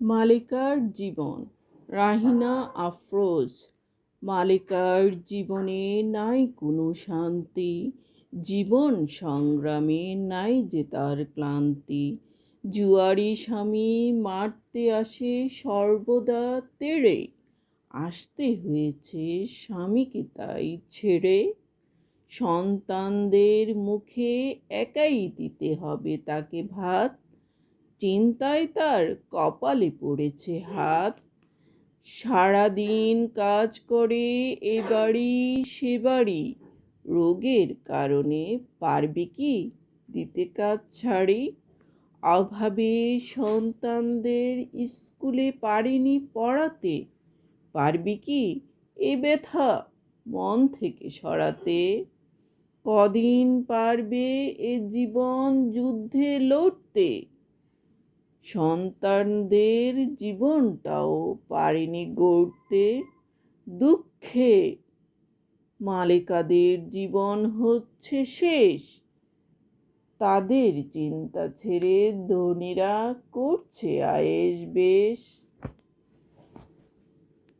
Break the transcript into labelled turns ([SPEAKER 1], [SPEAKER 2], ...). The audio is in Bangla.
[SPEAKER 1] মালিকার জীবন। রাহিনা আফরোজ, মালিকার জীবনে নাই কোনো শান্তি, জীবন সংগ্রামে নাই যে তার ক্লান্তি। জুয়ারি স্বামী মারতে আসে সর্বদা তেড়ে, আসতে হয়েছে স্বামীকে তাই ছেড়ে। সন্তানদের মুখে একাই দিতে হবে তাকে ভাত চিন্তায় তার কপালে পড়েছে হাত। সারাদিন কাজ করে এ বাড়ি, সে বাড়ি। রোগের কারণে পারবে কি দিতে কাজ ছাড়ি? অভাবে সন্তানদের স্কুলে পারেনি পড়াতে। পারবি কি এ ব্যথা মন থেকে সরাতে? কদিন পারবে এ জীবন যুদ্ধে লড়তে? সন্তানদের জীবনটাও পারিনি গড়তে দুঃখে। মালিকাদের জীবন হচ্ছে শেষ। তাদের চিন্তা ছেড়ে ধনীরা করছে আয়েস বেশ।